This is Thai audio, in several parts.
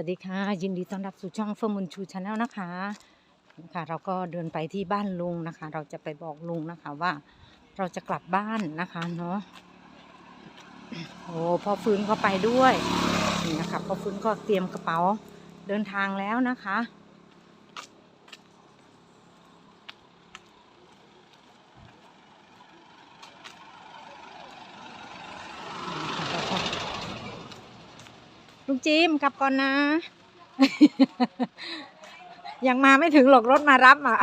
วัสดีค่ะ ยินดีต้อนรับสู่ช่องเฟิร์มุนชูชาแนลนะคะค่ะเราก็เดินไปที่บ้านลุงนะคะ เราจะไปบอกลุงนะคะว่า เราจะกลับบ้านนะคะเนาะโอ้พอฟื้นก็ไปด้วยนี่นะคะพอฟื้นก็เตรียมกระเป๋าเดินทางแล้วนะคะ ลุงจิมกลับก่อนนะ ยังมาไม่ถึงหรอกรถมารับอะ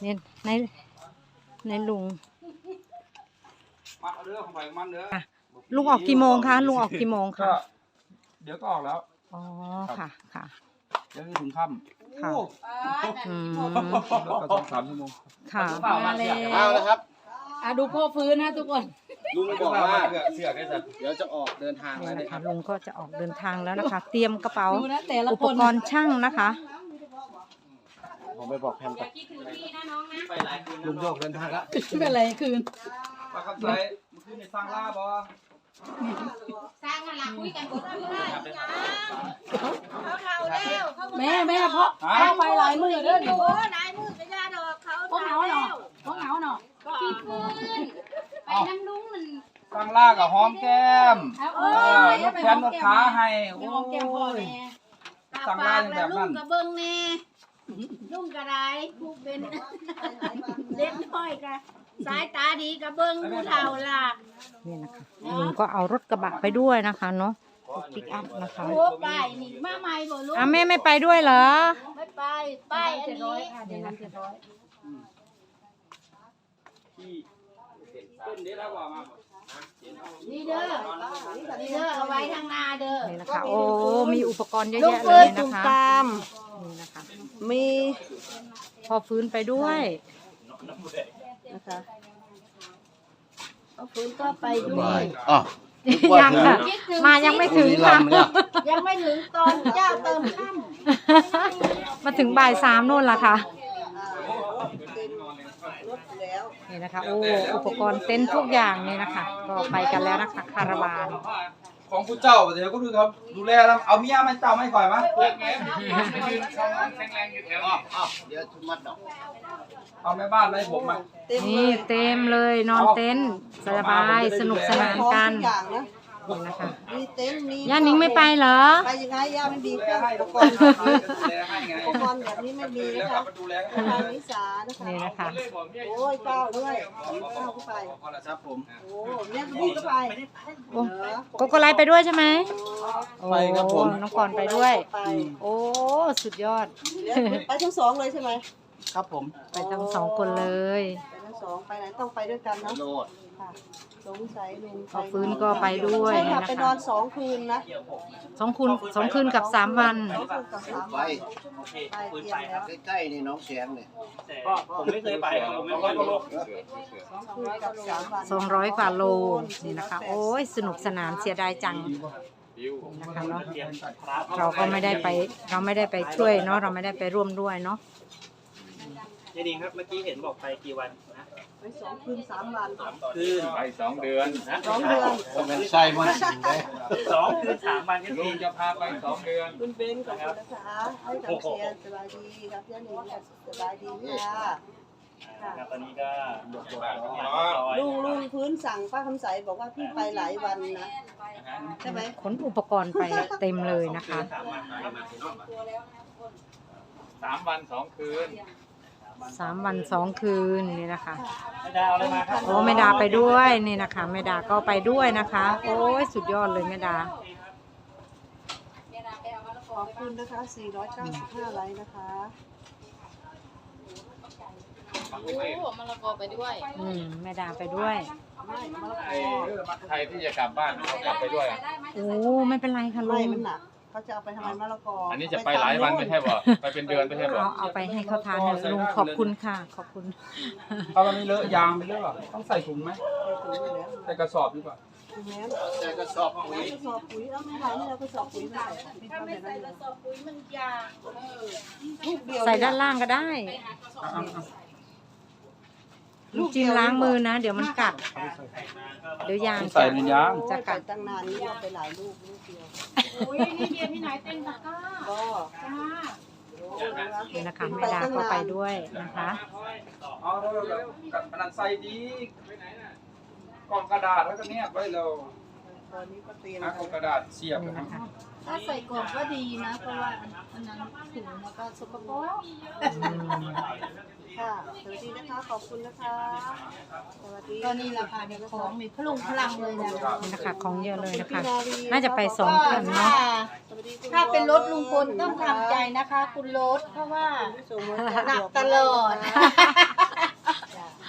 เนี่ยในในลุงมัดเอาเด้อของไปมันเด้อค่ะลุงออกกี่โมงคะลุงออกกี่โมงก็คะเดี๋ยวก็ออกแล้วอ๋อค่ะค่ะเดี๋ยวถึงค่ำค่ะโอ้อืมรถก็สองสามชั่วโมงค่ะมาแล้วเอาละครับอะดูพ่อฟื้นนะทุกคน ลุงบอกว่าเสือกได้สัตว์เดี๋ยวจะออกเดินทางนี่แล้วนะเนี่ยคะลุงก็จะออกเดินทางแล้วนะคะ เตรียมกระเป๋าดูนะแต่ละอุคปนกรณ์ช่างนะคะ ผมไปบอกแพมไปลุงโยกเดินทางแล้วเป็นอะไรคืนปลาคำใสมันขึ้นในสร้างล่าบ่สร้างอะไรคุยกันก็ได้เขาเท่าแล้วเขาแม่แม่พ่อพ่อไปหลายมือเด้อโอ้นี่นายมือกระยาดอกเขาพ่อเหงาหน่อพ่อเหงาหน่อขี้พื้น ไปน้ำลุงมันสร้างล่ากับหอมแก้มเอาเอเอออไปนกไปแขนนกขาให้ไปหอมแก้มพ่อแน่ตาปากแล้วลุงกระเบิ้งแน่ลุงกระไดผู้เป็นเล็กน้อยกะสายตาดีกระเบิ้งผู้เฒ่าล่ะนี่นะคะลุงก็เอารถกระบะไปด้วยนะคะเนาะรถปิกอัพนะคะโอ้ไปนี่มาใหม่บ่ลุงอะแม่ไม่ไปด้วยเหรอ ไม่ไปไปอันนี้นี่นะคะ ต้นนี้แล้วว่ามานี่เด้อ นี่เด้อเอาไว้ทางหน้าเด้อ นี่นะคะ โอ้ มีอุปกรณ์เยอะลูกแยะเลเอ้ยยนะตุ่มคะตาม นี่นะคะ มีพอฟื้นไปด้วย นะคะเอาฟื้นก็ไปด้วยอ๋อยังค่ะมายังไม่ถึงค่ะยังไม่ถึงตอนเจ้าเติมค่มาถึงบ่ายสามนู่นละค่ะำรถแล้ว นี่นะคะโอ้อุปกรณ์เต็นท์ทุกอย่างนี่นะคะ ก็ไปกันแล้วนะคะคาราวานของผู้เจ้าเดี๋ยวก็คือครับดูแลแล้วเอาเมียมันเจ้าไม่ก่อยมั้ยเดี๋ยวทุมัดดอกเอาแม่บ้านให้ผมมานี่เต็มเลยนอนเต็นท์สบายสนุกสนานกันอย่าง นะนี่นะคะมีเต็นท์มีย่านิงไม่ไปเหรอ ไปยังไงย่าไม่มีเคดูแลรื่องให้อุปกดูรณ์แลให้ไงอุปกรณ์แบบนี้ไม่มีแล้นะวกลัคะบมาดูแลทางนิสานะคะ นี่นะคะ โอ้ยเก้าด้วยเก้าก็ไปขอละครับผมโอ้เนี่ยพี่ก็ไปโอ้เหรอโกโกไลไปด้วยใช่ไหมโอ้ไปครับผม น้องกอนไปด้วยไปโอ้ สุดยอดเดี๋ยวไปทั้งสองเลยใช่ไหมครับผม ไปทั้งสองคนเลย ไปทั้งสองไปไหนต้องไปด้วยกันเนาะโลด ค่ะ สงสัยลุงพอฟื้นก็ไปด้วยใช่ค่ะนะไปนอคะนสองคืนนะสองคืนสองคืนกับสามวัน สองคืนกับสามไปวันไปเตรียมแล้วใกล้ๆนี่น้องแสงเนี่ยก็ผมไม่เคยไปครับผมไม่เคยไปสองคืนกับสามวันสองร้อยกว่าโลนี่นะคะ โอ้ยสนุกสนานเสียดายจังนี่นะคะเนาะเตรียมครับเราก็ไม่ได้ไปเราไม่ได้ไปช่วยเนาะเราไม่ได้ไปร่วมด้วยเนาะ เจนิงครับเมื่อกี้เห็นบอกไปกี่วันนะ ไปสองคืนสามวันคืนไปสองเดือนนะสองเดือนก็เป็นไส้มันเลยสองคืนสามวันก็ลุคืงนจะพาไปสองเดือนคุณเบนขอบคุณนะคะให้กับเชียร์สบายดีครับย่าหนิงสบายดีค่ะครับตอนนี้ก็บวกบวกลุงลุงพื้นสั่งป้าคำใสบอกว่าพี่ไปหลายวันนะใช่ไหมขนอุปกรณ์ไปเต็มเลยนะคะสามวันประมาณสามวันสองคืน สามวันสองคืนนี่นะคะไม่ได้เอาอะไรมาครับโอ้แม่ดาไปด้วยนี่นะคะแม่ดาก็ไปด้วยนะคะ โอ้ยสุดยอดเลยแม่ดาขอบคุณนะคะ495ไลค์นะคะมะละกอไปด้วย อืมแม่ดาไปด้วยไม่มะละกไอ้อใครที่จะกลับบ้านเขากลับไปด้วยอะโอ้ไม่เป็นไรค่ะลุไม่งมันหนัก เขาจะเอาไปทำไมมะละกออัอันนี้จะไปหลายวันไม่ใช่บ่ไปเป็นเดือนไม่ใช่บ่เอาเอาไปให้เขาทานเลยลุงขอบคุณค่ะ ขอบคุณ ถ้ามันไม่เลอะยางไปเลอะหรอต้องใส่ถุงไหมถุงอยู่แล้วใส่กระสอบดีกว่าถุงแล้วแต่ก็สอบปุ๋ยกระสอบปุ๋ยแล้วไม่ไรนี่เรากระสอบปุ๋ยมาใส่ไม่ทำแบบนั้นเลยลูกเดียวใส่ด้านล่างก็ได้ เอาเอาเอา ลูกจิมล้างมือนะ เดี๋ยวมันกัด เดี๋ยวยางใส่ในยาง จะกัดตั้งนานนี่เอาไปหลายลูกลูกเดียวโอ้ยนี่เบียร์พี่ไหนเต้นตะกร้าก็จ้านี่นะคะแม่ดาก็ไปด้วยนะคะเอาแล้วแบบกับมันนั้นใส่ดีกล่องกระดาษแล้วก็เนี้ยไว้แล้วตอนนี้ก็เตรียมหากล่องกระดาษเสียบนี่นะนะคะ ถ้าใส่กล่องก็ดีนะ เพราะว่าอันนั้นถุงมันก็สกปรกอืมค่ะสวัสดีนะคะ ขอบคุณนะคะ สวัสดีก็นี่แหละค่ะเดี๋ยวของมีพลุงพลังเลยนะนี่นะคะของเยอะเลยนะคะพี่นาวีน่าจะไปสองคันเนาะ สวัสดีคุณถ้าเป็นรถลุงพลต้องทำใจนะคะ คุณรถเพราะว่าส่งมาหนักตลอด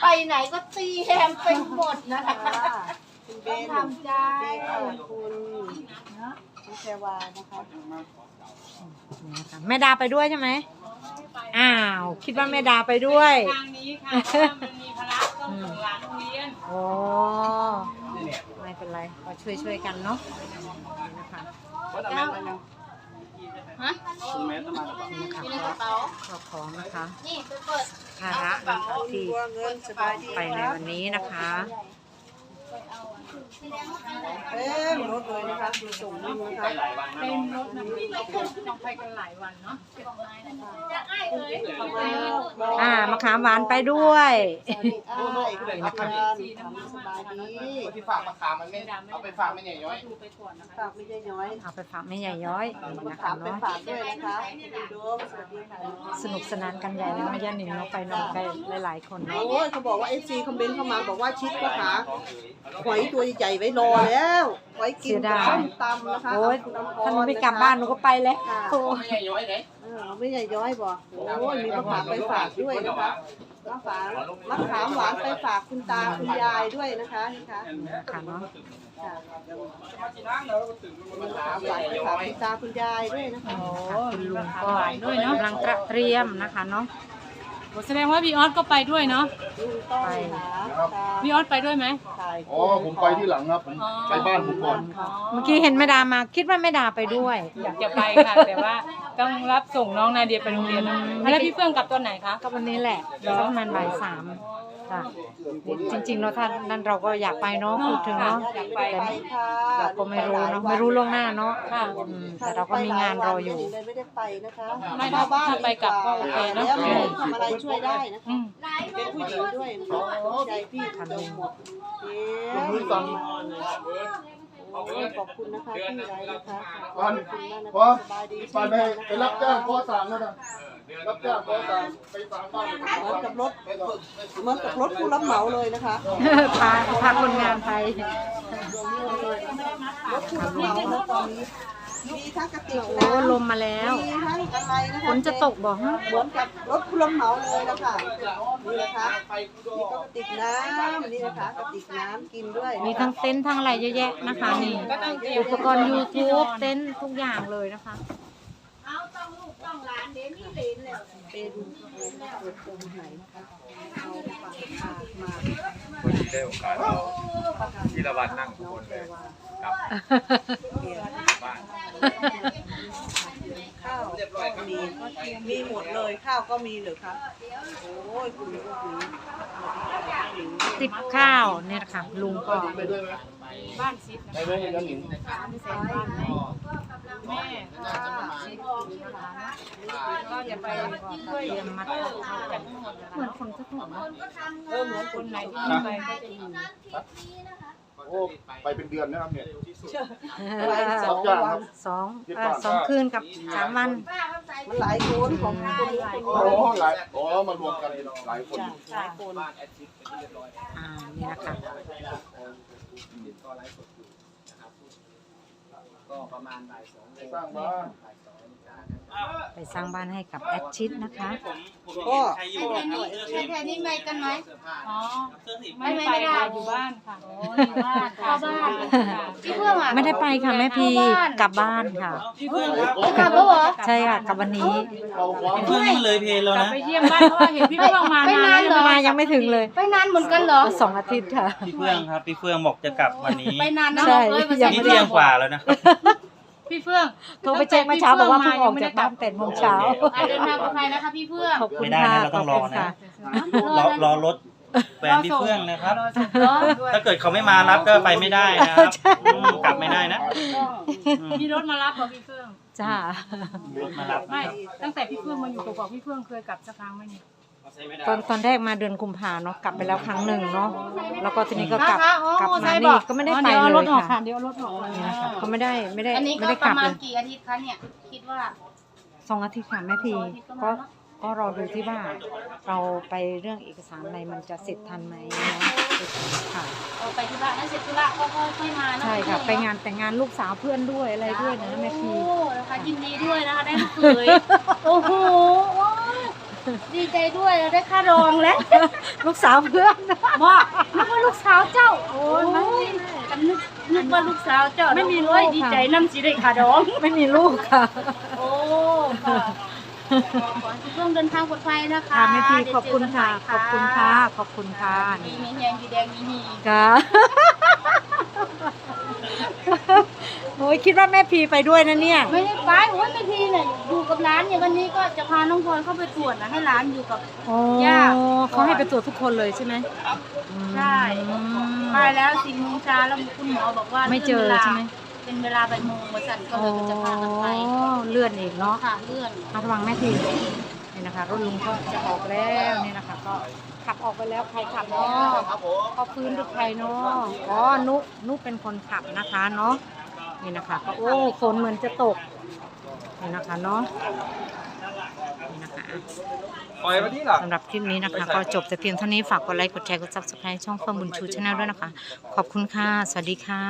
ไปไหนก็ตีแฮมไปหมดนะคะคุณเบต้องนทำใจคุณ คุณแพรวานะคะนี่นะคะแม่ดาไปด้วยใช่ไหมอ้าว คิดว่าแม่ดาไปด้วย ทางนี้ค่ะเพราะว่ามันมีภาระต้องส่งหลานโรงเรียนโอ้ไม่เป็นไรก็ช่วยช่วยๆกันเนาะนี่นะคะฮะคุณแม่ต้องมาหรือเปล่านี่นะคะมีในกระเป๋า ขอบของนะคะนี่ไปเปิดภาระนะคะที่ตัวเงินสบายดีไปในวันนี้นะคะเต็ มรถเลยนะคะดูส่งนิ่มนะคะหลายวันนะเต็น้มองรถนะพี่เราต้องไปกันหลายวันเนาะจะไอ้เอ๋ยอ่ามะขามหวานไปด้วยสวัสดีอ้ายคุณอาจารย์สบายดีที่ฝากมะขามมันไม่เอาไปฝากไม่ใหญ่ย้อยดูไปก่อนนะคะฝากไม่ใช่ย้อยเอาไปฝากแม่ใหญ่ย้อยนี่มะนะขาคะมไปเนาะฝากด้วยนะคะคุณโดมสวัสดีค่ะสนุกสนานกันใหญ่เลยนะย่าหนิงเนาะไปนอนไปหลายๆคนเนาะโอ้ยเขาบอกว่าเอฟซีคอมเมนต์เข้ามาบอกว่าชิดก็หาหอยตัวใหญ่ๆไว้รอแล้วไว้กินกับส้มตำนะคะโอ้ยขอบคุณถ้าหนูไม่กลับบ้านหนูก็ไปแล้วโอ้ไม่ใหญ่ย้อยเลยเออไม่ใหญ่ย้อยบอกโอ้ยมีมะขามไปฝากด้วยนะคะมะขามมะขามหวานไปฝากคุณตาคุณยายด้วยนะคะนี่ค่ะค่ะเนาะค่ะมาที่นั่งแล้วก็ถึงมะขามหวานไปฝากคุณตาคุณยายด้วยนะคะค่ะคุณลุงก็กำลังเตรียมนะคะเนาะโอ้ แสดงว่าพี่ออสก็ไปด้วยเนาะลุงต้องหาตาพี่ออสไปด้วยไหม ถ่ายอ๋อผมไปที่หลังครับผมไปบ้านผมก่อนเมื่อกี้เห็นแม่ดามาคิดว่าแม่ดาไปด้วย อยากจะไปค่ะ แต่ว่าต้องรับส่งน้องนาเดียไปโรงเรียนนะแล้วพี่เฟื่องกลับตอนไหนคะ ก็วันนี้แหละเดี๋ยวประมาณบ่ายสามค่ะจริงๆเราท่านนั้นเราก็อยากไปเนาะพูดถึงเนาะอยากไปค่ะเราก็ไม่รู้เนาะไม่รู้ล่วงหน้าเนาะค่ะ อืมแต่เราก็มีงานรออยู่ เลยไม่ได้ไปนะคะไม่ถ้าถ้าไปกลับก็โอเคเนอะ แล้วไม่ทำอะไรช่วยได้นะคะอืมเป็นผู้หญิงด้วยนะคะใจพี่ทำหมดเย้มือสั่งโอ้ยขอบคุณนะคะพี่ไรนะคะขวัอบนคุณมากนะพอคะสบายดีไปไปไปรับจ้างพอสามนะนะรับจ้างพอสามไปสามบ้านเหมือนกับรถเหมือนกับรถผู้รับเหมาเลยนะคะพาพาคนงานไปรถผู้รับเหมานะตอนนี้ มีทั้งกระติกโอ้น้ำลมมาแล้ว มีทั้งอะไรนะคะฝนจะตกบอกฮะเหมือนกับรถผู้รับเหมาเลยนะคะนี่นะคะนี่ก็กระติกน้ำนี่นะคะกระติกน้ำกินด้วยนะคะมีทั้งเต็นท์ทั้งอะไรเยอะแยะนะคะนี่อุปกรณ์ YouTube เต็นท์ทุกอย่างเลยนะคะเอาต้องลูกต้องหลานเดี๋ยวนี้เหลนแล้วเป็นเปิดตรงไหนนะคะเอาฝากฝากมาได้โอกาสเอาธีรวัตรนั่งบนเลย กับบ้านข้าวก็มีมีหมดเลยข้าวก็มีเหรือคะโอ้ยคุณก็มีติบข้าวเนี่ยนะคะลุงก็บ้านซิดไปด้วยกันหนิงแม่ก็จะไปเตรียมัดเหมือนฝนจะตกเออเหมือนคนไหนที่ไม่ไปก็จะอยู่ โอ้ไปเป็นเดือนนะครับเนี่ย ไปสองวัน สองเอ่อสองคืนกับสามวัน มันหลายคนของคนนี้คนโอ้นี้หลายโอ้มารวมกันหลายคนหลายคนบ้านแอดชิดเป็นที่เรียบร้อยแล้วอ่า นี่นะคะติดต่อไลฟ์สดอยู่นะครับก็ประมาณบ่ายสองโมงสร้างบ้าน ไปสร้างบ้านให้กับแอดชิดนะคะ ก็ใครอยู่แค่นี้ไม่กันไหมเสื้อผ้าอ๋อเสื้อสีไม่ไปค่ะอยู่บ้านค่ะบ้านเข้าบ้านพี่เพื่อนอะไม่ได้ไปค่ะแม่พีกลับบ้านค่ะพี่เพื่อนครับกลับแล้วเหรอใช่ค่ะกลับวันนี้เราความพี่เพื่อนยังเลยเพลแล้วกลับนะไปเยี่ยมบ้านเพราะว่าเห็นพี่เฟื่องมาไปนานเหรอมายังไม่ถึงเลยไปนานเหมือนกันเหรอสองอาทิตย์ค่ะพี่เฟื่องครับพี่เฟื่องบอกจะกลับวันนี้ไปนานนะใช่เอ้ยยังนี่ไม่ได้เที่ยงกว่าแล้วนะ พี่เฟื่องโทรไปแจ้งเมื่อเช้าบอกว่าเพิ่งออกจากบ้านแปดโมงเช้าเดินทางปลอดภัยนะคะพี่เพื่อนขอบคุณไม่ได้ค่ะนะเราขต้ออบงรคุอณนะค่ะรอรอรถแฟนพี่เฟื่องนะครับรอส่งน้องด้วยถ้าเกิดเขาไม่มารับก็ไปไม่ได้นะครับอืมกลับไม่ได้นะมีรถมารับบอกพี่เฟื่องจ้ารถมารับไม่ตั้งแต่พี่เฟื่องมาอยู่กับบอกพี่เฟื่องเคยกลับสักครั้งไหมเนี่ย ตอนตอนแรกมาเดือนกุมภาเนาะกลับไปแล้วครั้งหนึ่งเนาะแล้วก็ทีนี้ก็กลับนะคะอ๋อกลับมอไซมาค์บนี่อกก็ไม่ได้อ๋อไปเดี๋ยวเอาเลรถยออกค่ะค่ะเดี๋ยวเอารถออกเลยนี่นะคะก็ไม่ได้ไม่ได้อันนี้ไม่ก็ได้ปกลัระบมาเลณยกี่อาทิตย์คะเนี่ยคิดว่า สองอาทิตย์ค่ะแม่พีก็ก็รอดูที่ว่าเราไปเรื่องเอกสารอะไรมันจะเสร็จทันไหมเนาะค่ะเอาไปธุระนั่นเสร็จธุระก็ค่อยๆมาเนอใช่ค่ะเนอไปงานแต่งงานลูกสาวเพื่อนด้วยอะไรด้วยนะแม่พี โอ้นะคะยินดีด้วยนะคะได้ลูกเขยโอ้โหโอ้ย ดีใจด้วยเราได้ค่ารองแล้วลูกสาวเพื่อนบอกนึกว่าลูกสาวเจ้า โอ้ยไม่กันนึกนึกว่าลูกสาวเจ้าไม่มีเลยดีใจน้ำสีได้ค่ารอง ไม่มีลูกค่ะ โอ้ค่ะขอให้ทุกเรื่องเดินทางปลอดภัยนะคะค่ะแม่พีเดี๋ยวขอบคุณค่ะเจขอบคุณค่ะ ขอบคุณค่ะมีนี่มีแหงดีแดงมีมีค่ะ โอ้ยคิดว่าแม่พีไปด้วยนะเนี่ย ไม่ได้ไปโอ้ยไม่ทีเนี่ยอยู่กับร้านอย่างวันนี้ก็จะพาน้องพลอยเข้าไปตรวจนะให้ร้านอยู่กับโอ้ยากเขาให้ไปตรวจทุกคนเลยใช่ไหมอืมใช่ไปแล้วสิบโมงเช้าแล้วคุณหมอบอกว่าไม่เจอใช่ไหมเป็นเวลาบ่ายโมงบริษัทก็เลยจะพากันไปอ๋อเลื่อนอีกเนาะค่ะเลื่อนมาระวังแม่ทีนี่นะคะรถลุงก็จะออกแล้วนี่นะคะ ก็ขับออกไปแล้วใครขับเนาะก็ฟื้นหรือใครเนาะอ๋อนุนุเป็นคนขับนะคะเนาะ นี่นะคะ ก็โอ้ฝนเหมือนจะตกนี่นะคะเนาะนี่นะคะปล่อยมาที่หลังสำหรับคลิปนี้นะคะ ก็จบแต่เพียงเท่านี้ฝากกดไลค์กดแชร์กด subscribe ช่องเฟิร์มบุญชูชาแนลด้วยนะคะ ขอบคุณค่ะ สวัสดีค่ะ